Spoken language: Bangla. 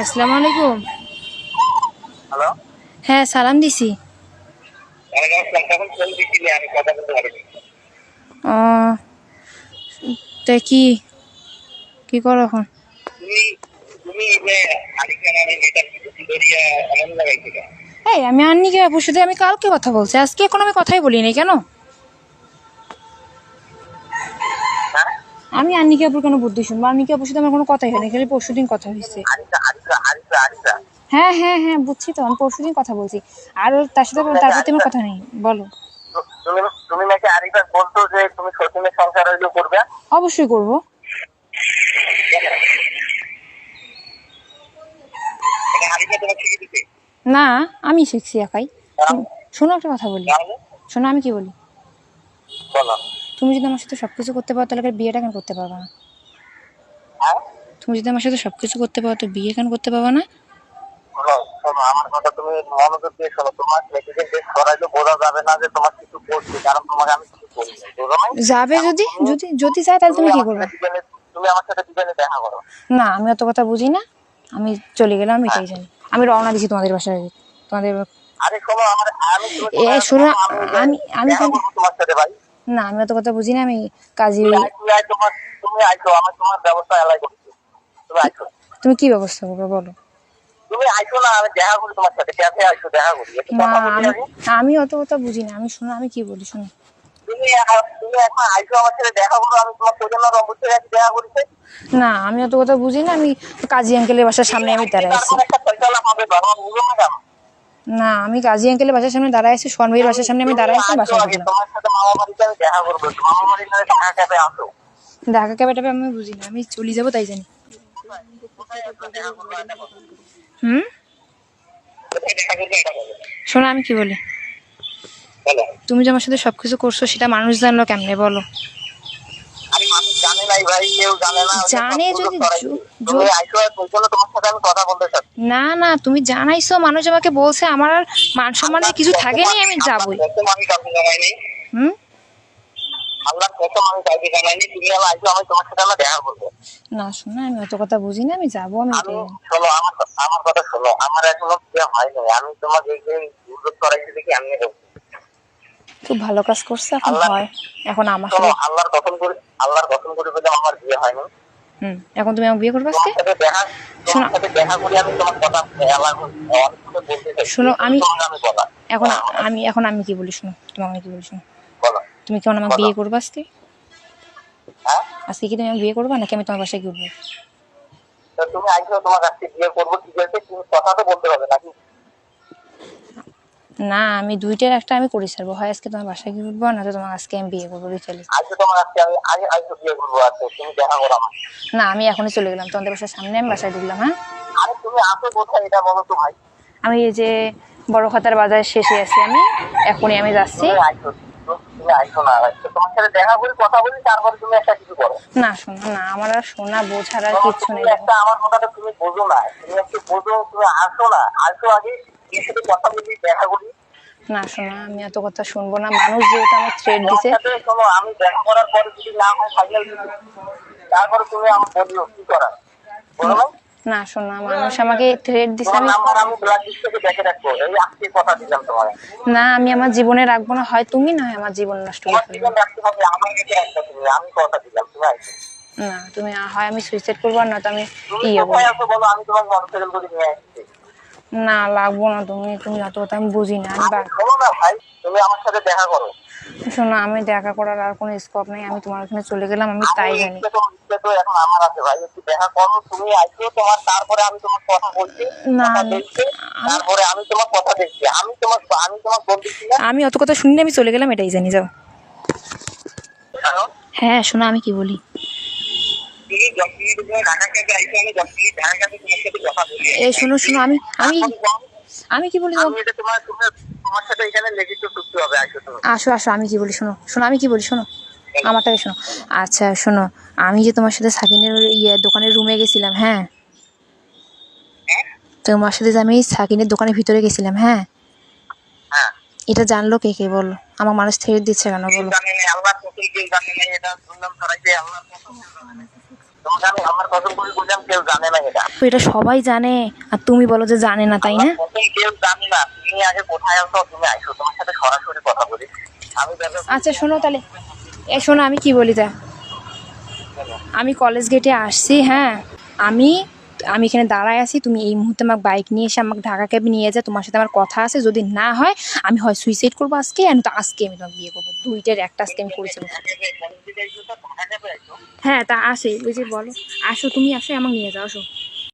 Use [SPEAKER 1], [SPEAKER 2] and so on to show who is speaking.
[SPEAKER 1] আসসালামু আলাইকুম।
[SPEAKER 2] হ্যালো।
[SPEAKER 1] হ্যাঁ সালাম দিছি। ও তা কি কি করো এখন? এই আমি আন্নিকে আপুর সাথে আমি কালকে কথা বলছি আজকে এখন আমি কথাই বলি নাই কেন? আমি আন্নিকে আপুর কেন বুদ্ধি শুনব আন্নিকে আপুর সাথে আমার কোনো কথাই হয়নি খালি পরশু দিন কথা হয়েছে।
[SPEAKER 2] আরিসা আরিসা আরিসা
[SPEAKER 1] হ্যাঁ হ্যাঁ হ্যাঁ বুঝছি তো আমি পরশু দিন কথা বলছি। আর তার সাথে তার সাথে আমার কথা নেই বলো।
[SPEAKER 2] তুমি তুমি নাকি আরিসা বলতো যে তুমি সচিনের সংসার হইলেও করবে?
[SPEAKER 1] অবশ্যই করব। না আমি শিখছি একাই। শোনো একটা কথা বলি। শোনো আমি কি বলি?
[SPEAKER 2] বলো।
[SPEAKER 1] তুমি যদি আমার সাথে সব কিছু করতে পারো তাহলে বিয়েটা কেন করতে পারবে না?
[SPEAKER 2] হ্যাঁ?
[SPEAKER 1] তুমি যদি আমার সাথে সব কিছু করতে পারো তো বিয়ে কেন করতে পারবে না?
[SPEAKER 2] শোনো শোনো আমার কথা তুমি মনোযোগ দিয়ে শোনো। তোমার মেয়েকে বেশ করাইলে বোঝা যাবে না যে তোমার কিছু করছে কারণ তোমাকে আমি কিছু করি?
[SPEAKER 1] যাবে যদি যদি যদি যায় তাহলে তুমি কি করবে?
[SPEAKER 2] তুমি আমার সাথে বিকেলে দেখা করো।
[SPEAKER 1] না আমি অত কথা বুঝি না। আমি চলে গেলাম আমি এটাই জানি। আমি রওনা দিছি তোমাদের বাসায়। তোমাদের
[SPEAKER 2] আরে শোনো আমার আমি
[SPEAKER 1] শোনো, আমি- আমি
[SPEAKER 2] তোমার সাথে ভাই।
[SPEAKER 1] না আমি অত কথা বুঝি না আমি কাজী
[SPEAKER 2] তুমি আই- তুমি তোমার আইছো আমার তোমার ব্যবস্থা এলাই তুমি আইছো
[SPEAKER 1] তুমি কি ব্যবস্থা করবে বলো?
[SPEAKER 2] তুমি আইছো না আমি দেখা করি তোমার সাথে ক্যাফে আইছো দেখা করি।
[SPEAKER 1] না আমি অত কথা বুঝি না আমি শোনো আমি কি বলি শোনো। না আমি অত কথা বুঝি না আমি কাজী আঙ্কেলের বাসার সামনে আমি দাঁড়ায়
[SPEAKER 2] না
[SPEAKER 1] আমি কাজী আঙ্কেলের বাসার সামনে দাঁড়ায় আছি সোহান ভাইয়ের বাসার সামনে আমি দাঁড়ায় আছি বাসায়
[SPEAKER 2] ক্যাফে আসো
[SPEAKER 1] ঢাকা ক্যাবে টাবে আমি বুঝি না আমি চলে যাব তাই জানি। হুম? শোনো আমি কি বলি। তুমি যে আমার সাথে সবকিছু করছ সেটা মানুষ জানলো কেমনে বলো।
[SPEAKER 2] জানে না
[SPEAKER 1] যদি না না তুমি জানাইছো মানুষ আমাকে বলছে আমার আর মান সম্মানের কিছু আমি যাবই। হুম?
[SPEAKER 2] করব।
[SPEAKER 1] না শোনো আমি অত কথা বুঝি না আমি যাব আমি।
[SPEAKER 2] শোনো আমার কথা শোনো আমার এখনও বিয়ে হয় আমি তোমাকে করাইছি দেখি আমি
[SPEAKER 1] খুব ভালো কাজ করছে এখন হয় এখন আমার
[SPEAKER 2] আল্লাহর কসম করে আল্লাহর কসম করে বলে আমার বিয়ে হয়নি।
[SPEAKER 1] হুম এখন তুমি আমাকে বিয়ে করবে আজকে? শোনো।
[SPEAKER 2] দেখা করি আমি তোমার কথা
[SPEAKER 1] শোনো, আমি- এখন আমি এখন আমি কি বলি শোনো তোমাকে আমি কি বলি শোনো।
[SPEAKER 2] বলো।
[SPEAKER 1] তুমি কেমন আমাকে বিয়ে করবে আজকে?
[SPEAKER 2] হ্যাঁ?
[SPEAKER 1] আজকে কি তুমি আমাকে বিয়ে করবে নাকি আমি তোমার বাসায়
[SPEAKER 2] তো তুমি আইসো তোমার কাছে বিয়ে করব ঠিক আছে? তুমি কথা তো বলতে হবে নাকি
[SPEAKER 1] না আমি দুইটার একটা আমি করে ছাড়বো হয় আজকে তোমার বাসায় গিয়ে উঠবো না তো তোমার আজকে আমি বিয়ে করব বিকেলে।
[SPEAKER 2] আজকে তোমার কাছে আমি আগে বিয়ে করব আছে তুমি দেখা করো আমার
[SPEAKER 1] না আমি এখনই চলে গেলাম তোমাদের বাসার সামনে আমি বাসায় ঢুকলাম হ্যাঁ?
[SPEAKER 2] আরে তুমি আসো কোথায় এটা বলো তো ভাই।
[SPEAKER 1] আমি এই যে বড় খাতার বাজার শেষে আছি আমি এখনই আমি যাচ্ছি।
[SPEAKER 2] না আইসো তোমার সাথে দেখা করি কথা বলি তারপরে তুমি একটা কিছু করো।
[SPEAKER 1] না শোনা না আমার আর শোনা বোঝার আর নেই।
[SPEAKER 2] একটা আমার কথাটা তুমি বোঝো না তুমি একটু বোঝো তুমি আসো না আসো আগে। এর সাথে কথা বলি দেখা করি।
[SPEAKER 1] না শোনা আমি এত কথা শুনব না। মানুষ যেহেতু আমার থ্রেড দিছে।
[SPEAKER 2] শোনো আমি দেখা করার পরে যদি না হয় ফাইনাল তারপরে তুমি বলিও কি করার? বলো না?
[SPEAKER 1] শোনা মানুষ আমাকে থ্রেড দিছে আমি না আমি আমার জীবনে রাখব না। হয় তুমি না হয় আমার জীবন নষ্ট করে না তুমি হয় আমি সুইসাইড করব আর না তো আমি ইয়ে করব না লাগবো না তুমি তুমি অত কথা আমি বুঝি না
[SPEAKER 2] শোনো না ভাই তুমি আমার সাথে দেখা করো।
[SPEAKER 1] শোনো আমি দেখা করার আর কোনো স্কোপ নেই আমি তোমার ওখানে চলে গেলাম আমি তাই জানি।
[SPEAKER 2] তো এখন আমার আছে ভাই একটু দেখা করো তুমি আইসো তোমার তারপরে আমি তোমার কথা বলছি
[SPEAKER 1] না, আমি-
[SPEAKER 2] দেখছি তারপরে আমি তোমার কথা দেখছি আমি তোমার আমি তোমার বলতেছি না
[SPEAKER 1] আমি অত কথা শুনি আমি চলে গেলাম এটাই জানি যাও। হ্যাঁ শোনো আমি কি বলি? এই শোনো শোনো আমি আমি আমি কি বলি আসো আসো আমি কি বলি শোনো শোনো আমি কি বলি শোনো আমারটাকে শোনো। আচ্ছা শোনো আমি যে তোমার সাথে সাকিনের ইয়ে দোকানের রুমে গেছিলাম হ্যাঁ?
[SPEAKER 2] হ্যাঁ?
[SPEAKER 1] তোমার সাথে যে আমি সাকিনের দোকানের ভিতরে গেছিলাম হ্যাঁ?
[SPEAKER 2] হ্যাঁ।
[SPEAKER 1] এটা জানলো কে কে বলো। আমার মানুষ ছেড়ে দিচ্ছে কেন বলো।
[SPEAKER 2] এটা।
[SPEAKER 1] সবাই জানে আর তুমি বলো যে জানে না তাই না?
[SPEAKER 2] কেউ জানে না তুমি আগে কোথায় আছো তুমি তোমার সাথে সরাসরি কথা বলি।
[SPEAKER 1] আচ্ছা শোনো তাহলে। এ শোনো আমি কি বলি তা আমি কলেজ গেটে আসছি হ্যাঁ। আমি আমি এখানে দাঁড়ায় আছি, তুমি এই মুহূর্তে আমার বাইক নিয়ে এসে আমাকে ঢাকা ক্যাবে নিয়ে যা তোমার সাথে আমার কথা আছে, যদি না হয় আমি হয় সুইসাইড করব আজকে আমি তো আজকে আমি তোমাকে বিয়ে করব। দুইটার একটা আজকে আমি করেছি। হ্যাঁ তা আসে যে বলো। আসো, তুমি আসো, আমাকে নিয়ে যাও, আসো।